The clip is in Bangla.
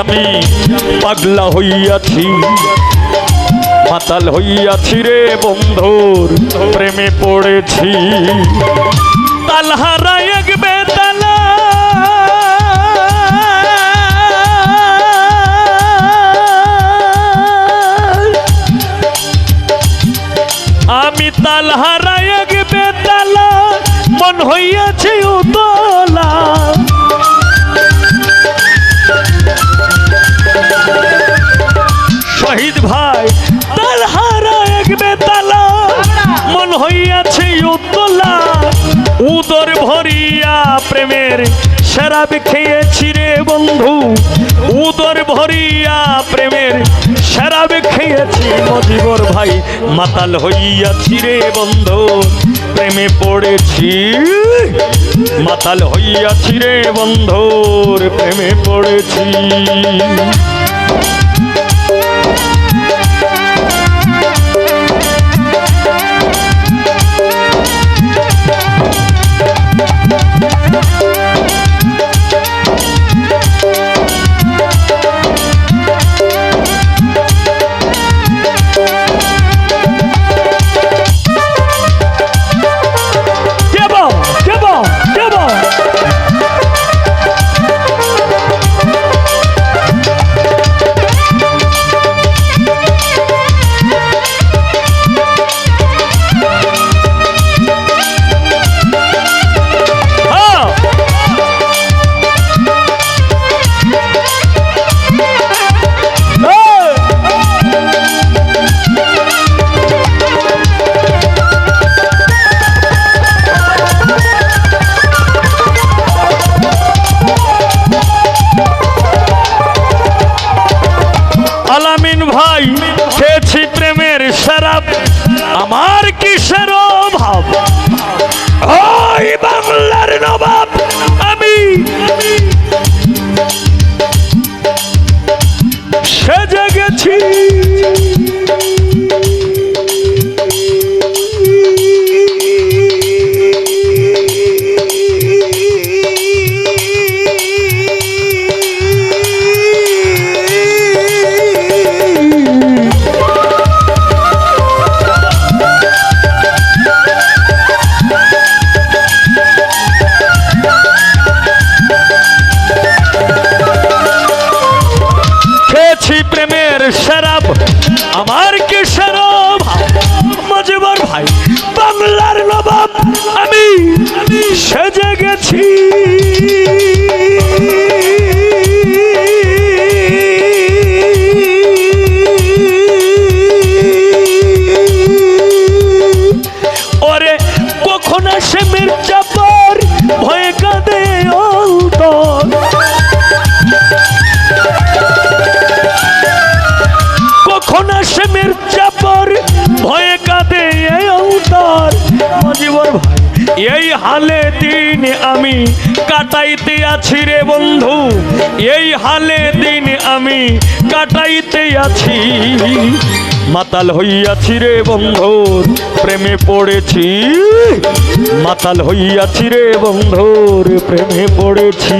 আমি পাগলা হইয়াছি মাতাল হইয়াছি রে বন্ধুর প্রেমে পড়েছি। তালহারা এক বেতালা। আমি তালহারা এক বেতালা, মন হইয়াছে উতলা। শহীদ ভাই তালহারা এক বেতালা। মন হইয়াছে উতলা উদর ভরিয়া প্রেমের শরাব খেয়েছি রে বন্ধু। উদর ভরিয়া প্রেমের শরাব খেয়েছি মজিবর ভাই। মাতাল হইয়াছি রে বন্ধু প্রেমে পড়েছি। মাতাল হইয়াছি রে বন্ধুর প্রেমে পড়েছি। আমার কিসের শরাব আমার কে অভাব মজিবর ভাই বাংলার নবাব আমি সেজে গেছি। কখন আসে ভয়ে কাঁদে এই অন্তর। মজিবর ভাই এই হালে দিন আমি কাটাইতে আছি রে বন্ধু। এই হালে দিন আমি কাটাইতে আছি। মাতাল হইয়াছি রে বন্ধুর প্রেমে পড়েছি। মাতাল হইয়াছি রে বন্ধুর প্রেমে পড়েছি।